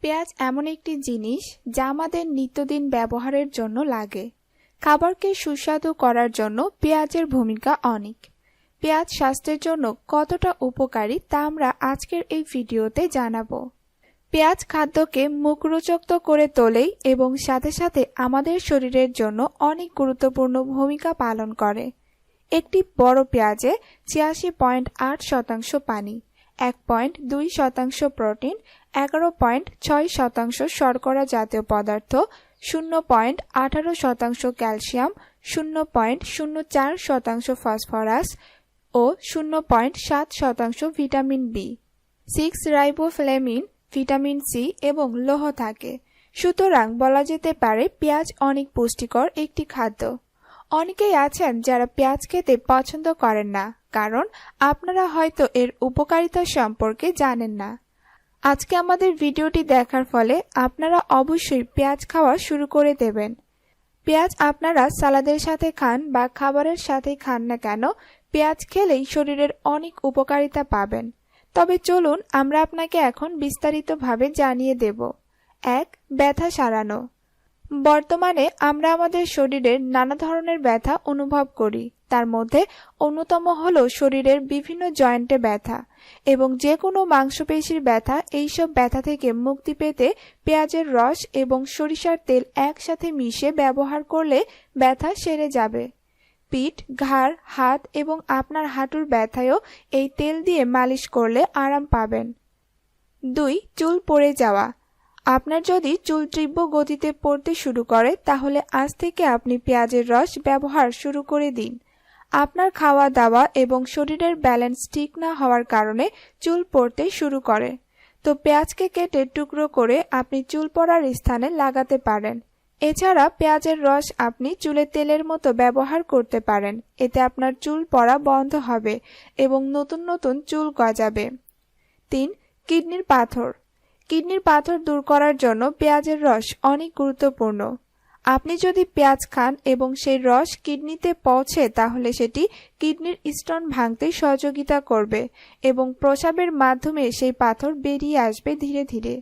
পেঁয়াজ এমন একটি জিনিস যা আমাদের নিত্যদিন ব্যবহারের জন্য লাগে। খাবারকে সুস্বাদু করার জন্য পেঁয়াজের ভূমিকা অনেক। পেঁয়াজ স্বাস্থ্যের জন্য কতটা উপকারী তা আমরা আজকের এই ভিডিওতে জানাব। পেঁয়াজ খাদ্যকে মুখরোচক করে তোলেই এবং সাথে সাথে আমাদের শরীরের জন্য অনেক গুরুত্বপূর্ণ ভূমিকা পালন করে। একটি বড় পেঁয়াজে ছিয়াশি পয়েন্ট আট শতাংশ পানি। এক পয়েন্ট দুই শতাংশ প্রোটিন, এগারো পয়েন্ট ছয় শতাংশ শর্করা জাতীয় পদার্থ, শূন্য পয়েন্ট আঠারো শতাংশ ক্যালসিয়াম, শূন্য পয়েন্ট শূন্য চার শতাংশ ফসফরাস ও শূন্য পয়েন্ট সাত শতাংশ vitamin B. Six riboflavin, vitamin C এবং লোহ থাকে। সুতরাং বলা যেতে পারে পেঁয়াজ অনেক পুষ্টিকর একটি খাদ্য। অনেকেই আছেন যারা পেঁয়াজ খেতে পছন্দ করেন না, কারণ আপনারা হয়তো এর উপকারিতা সম্পর্কে জানেন না। আজকে আমাদের ভিডিওটি দেখার ফলে আপনারা অবশ্যই পেঁয়াজ খাওয়া শুরু করে দেবেন। পেঁয়াজ আপনারা সালাদের সাথে খান বা খাবারের সাথে খান না কেন, পেঁয়াজ খেলেই শরীরের অনেক উপকারিতা পাবেন। তবে চলুন আমরা আপনাকে এখন বিস্তারিতভাবে জানিয়ে দেব। এক, ব্যথা সারানো। বর্তমানে আমরা আমাদের শরীরের নানা ধরনের ব্যথা অনুভব করি। তার মধ্যে অন্যতম হল শরীরের বিভিন্ন জয়েন্টে ব্যথা এবং যে কোনো মাংসপেশির ব্যথা, এইসব ব্যথা থেকে মুক্তি পেতে পেঁয়াজের রস এবং সরিষার তেল একসাথে মিশে ব্যবহার করলে ব্যথা সেরে যাবে। পিঠ, ঘাড়, হাত এবং আপনার হাঁটুর ব্যথায়ও এই তেল দিয়ে মালিশ করলে আরাম পাবেন। দুই, চুল পড়ে যাওয়া। আপনার যদি চুল তীব্র গতিতে পড়তে শুরু করে, তাহলে আজ থেকে আপনি পেঁয়াজের রস ব্যবহার শুরু করে দিন। আপনার খাওয়া দাওয়া এবং শরীরের ব্যালেন্স ঠিক না হওয়ার কারণে চুল পড়তে শুরু করে। তো পেঁয়াজকে কেটে টুকরো করে আপনি চুল পড়ার স্থানে লাগাতে পারেন। এছাড়া পেঁয়াজের রস আপনি চুলে তেলের মতো ব্যবহার করতে পারেন। এতে আপনার চুল পড়া বন্ধ হবে এবং নতুন নতুন চুল গজাবে। তিন, কিডনির পাথর। কিডনির পাথর দূর করার জন্য পেঁয়াজের রস অনেক গুরুত্বপূর্ণ। আপনি যদি পেঁয়াজ খান এবং সেই রস কিডনিতে পৌঁছে, তাহলে সেটি কিডনির স্টোন ভাঙতে সহযোগিতা করবে এবং প্রসাবের মাধ্যমে সেই পাথর বেরিয়ে আসবে ধীরে ধীরে।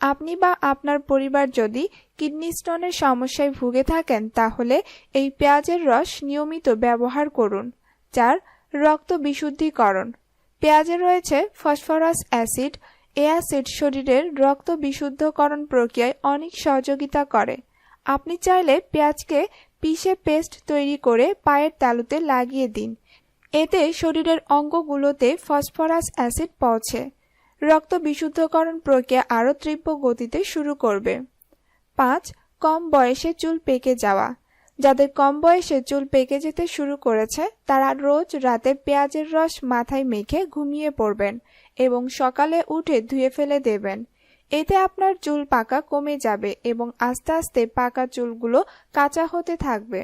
আপনি বা আপনার পরিবার যদি কিডনি স্টোনের সমস্যায় ভুগে থাকেন, তাহলে এই পেঁয়াজের রস নিয়মিত ব্যবহার করুন চার রক্ত বিশুদ্ধিকরণ পেঁয়াজে রয়েছে ফসফরাস অ্যাসিড অ্যাসিড শরীরের রক্ত বিশুদ্ধকরণ প্রক্রিয়ায় অনেক সহযোগিতা করে। আপনি চাইলে পেঁয়াজকে পিষে পেস্ট তৈরি করে পায়ের তালুতে লাগিয়ে দিন। এতে শরীরের অঙ্গগুলোতে ফসফরাস অ্যাসিড পৌঁছে। রক্ত বিশুদ্ধকরণ প্রক্রিয়া আরও তীব্র গতিতে শুরু করবে। পাঁচ, কম বয়সে চুল পেকে যাওয়া। যাদের কম বয়সে চুল পেকে যেতে শুরু করেছে, তারা রোজ রাতে পেঁয়াজের রস মাথায় মেখে ঘুমিয়ে পড়বেন এবং সকালে উঠে ধুয়ে ফেলে দেবেন। এতে আপনার চুল পাকা কমে যাবে এবং আস্তে আস্তে পাকা চুলগুলো কাঁচা হতে থাকবে।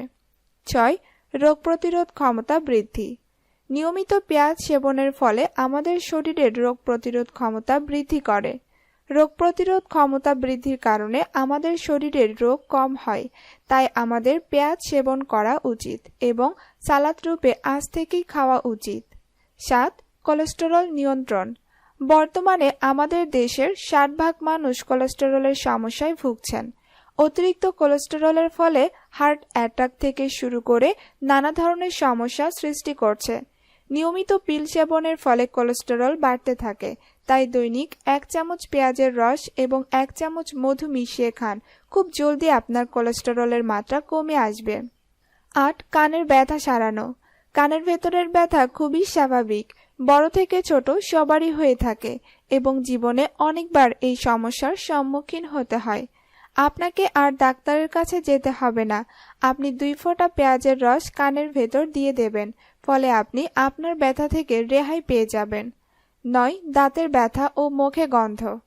ছয়, রোগ প্রতিরোধ ক্ষমতা বৃদ্ধি। নিয়মিত পেঁয়াজ সেবনের ফলে আমাদের শরীরের রোগ প্রতিরোধ ক্ষমতা বৃদ্ধি করে। রোগ প্রতিরোধ ক্ষমতা বৃদ্ধির কারণে আমাদের শরীরের রোগ কম হয়, তাই আমাদের পেঁয়াজ সেবন করা উচিত এবং সালাদ রূপে আজ থেকেই খাওয়া উচিত। সাত, কোলেস্টেরল নিয়ন্ত্রণ। বর্তমানে আমাদের দেশের ষাট ভাগ মানুষ কোলেস্টেরলের সমস্যায় ভুগছেন। অতিরিক্ত কোলেস্টেরলের ফলে হার্ট অ্যাটাক থেকে শুরু করে নানা ধরনের সমস্যা সৃষ্টি করছে। নিয়মিত পিল সেবনের ফলে কোলেস্টেরল বাড়তে থাকে তাই দৈনিক এক চামচ পেঁয়াজের রস এবং এক চামচ মধু মিশিয়ে খান। খুব জলদি আপনার কোলেস্টেরলের মাত্রা কমে আসবে। আট, কানের ব্যথা সারানো। কানের ভেতরের ব্যথা খুবই স্বাভাবিক। বড় থেকে ছোট সবারই হয়ে থাকে এবং জীবনে অনেকবার এই সমস্যার সম্মুখীন হতে হয়। আপনাকে আর ডাক্তারের কাছে যেতে হবে না। আপনি দুই ফোঁটা পেঁয়াজের রস কানের ভেতর দিয়ে দেবেন, ফলে আপনি আপনার ব্যথা থেকে রেহাই পেয়ে যাবেন। নয়, দাঁতের ব্যথা ও মুখে গন্ধ।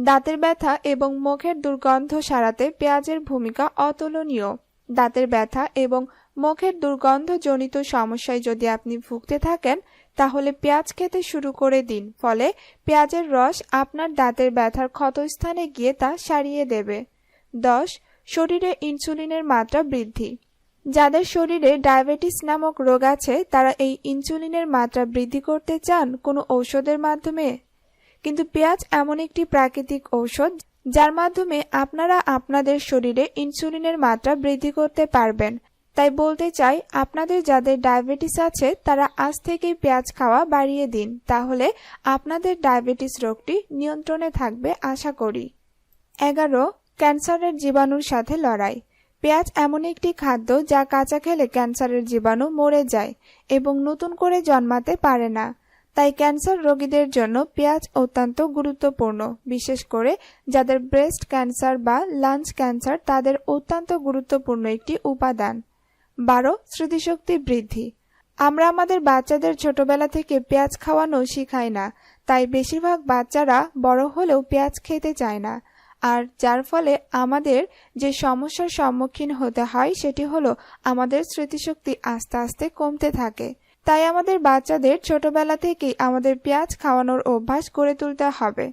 দাঁতের ব্যথা এবং মুখের দুর্গন্ধ সারাতে পেঁয়াজের ভূমিকা অতুলনীয়। দাঁতের ব্যথা এবং মুখের দুর্গন্ধজনিত সমস্যায় যদি আপনি ভুগতে থাকেন, তাহলে পেঁয়াজ খেতে শুরু করে দিন, ফলে পেঁয়াজের রস আপনার দাঁতের ব্যথার ক্ষতস্থানে গিয়ে তা সারিয়ে দেবে। দশ, শরীরে ইনসুলিনের মাত্রা বৃদ্ধি। যাদের শরীরে ডায়াবেটিস নামক রোগ আছে, তারা এই ইনসুলিনের মাত্রা বৃদ্ধি করতে চান কোনো ঔষধের মাধ্যমে। কিন্তু পেঁয়াজ এমন একটি প্রাকৃতিক ঔষধ, যার মাধ্যমে আপনারা আপনাদের শরীরে ইনসুলিনের মাত্রা বৃদ্ধি করতে পারবেন। তাই বলতে চাই, আপনাদের যাদের ডায়াবেটিস আছে, তারা আজ থেকেই পেঁয়াজ খাওয়া বাড়িয়ে দিন। তাহলে আপনাদের ডায়াবেটিস রোগটি নিয়ন্ত্রণে থাকবে, আশা করি। এগারো, ক্যান্সারের জীবাণুর সাথে লড়াই। পেঁয়াজ এমন একটি খাদ্য যা কাঁচা খেলে ক্যান্সারের জীবাণু মরে যায় এবং নতুন করে জন্মাতে পারে না। তাই ক্যান্সার রোগীদের জন্য পেঁয়াজ অত্যন্ত গুরুত্বপূর্ণ, বিশেষ করে যাদের ব্রেস্ট ক্যান্সার বা লাঞ্চ ক্যান্সার তাদের অত্যন্ত গুরুত্বপূর্ণ একটি উপাদান। বারো, স্মৃতিশক্তি বৃদ্ধি। আমরা আমাদের বাচ্চাদের ছোটবেলা থেকে পেঁয়াজ খাওয়ানো শিখাই না, তাই বেশিরভাগ বাচ্চারা বড় হলেও পেঁয়াজ খেতে চায় না। আর যার ফলে আমাদের যে সমস্যার সম্মুখীন হতে হয় সেটি হলো আমাদের স্মৃতিশক্তি আস্তে আস্তে কমতে থাকে। তাই আমাদের বাচ্চাদের ছোটবেলা থেকেই আমাদের পেঁয়াজ খাওয়ানোর অভ্যাস গড়ে তুলতে হবে।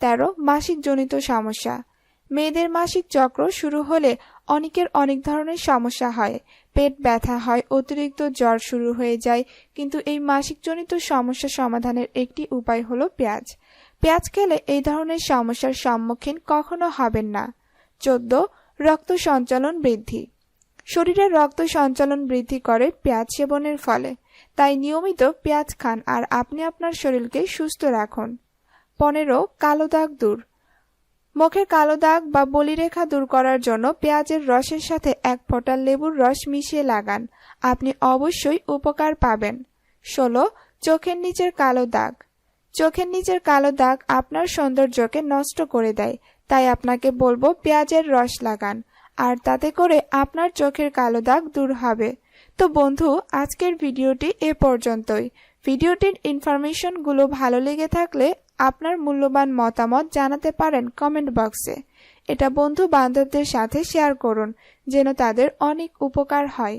তেরো, মাসিক জনিত সমস্যা। মেয়েদের মাসিক চক্র শুরু হলে অনেকের অনেক ধরনের সমস্যা হয়। পেট ব্যথা হয়, অতিরিক্ত জ্বর শুরু হয়ে যায়। কিন্তু এই মাসিকজনিত সমস্যা সমাধানের একটি উপায় হলো পেঁয়াজ। পেঁয়াজ খেলে এই ধরনের সমস্যার সম্মুখীন কখনো হবেন না। চোদ্দ, রক্ত সঞ্চালন বৃদ্ধি। শরীরে রক্ত সঞ্চালন বৃদ্ধি করে পেঁয়াজ সেবনের ফলে। তাই নিয়মিত পেঁয়াজ খান আর আপনি আপনার শরীরকে সুস্থ রাখুন। পনেরো, কালো দাগ দূর। মুখের কালো দাগ বা বলিরেখা দূর করার জন্য পেঁয়াজের রসের সাথে এক ফোঁটা লেবুর রস মিশিয়ে লাগান। আপনি অবশ্যই উপকার পাবেন। ষোলো, চোখের নিচের কালো দাগ। চোখের নিচের কালো দাগ আপনার সৌন্দর্যকে নষ্ট করে দেয়। তাই আপনাকে বলব পেঁয়াজের রস লাগান, আর তাতে করে আপনার চোখের কালো দাগ দূর হবে। তো বন্ধু, আজকের ভিডিওটি এ পর্যন্তই। ভিডিওটির ইনফরমেশনগুলো ভালো লেগে থাকলে আপনার মূল্যবান মতামত জানাতে পারেন কমেন্ট বক্সে। এটা বন্ধু বান্ধবদের সাথে শেয়ার করুন, যেন তাদের অনেক উপকার হয়।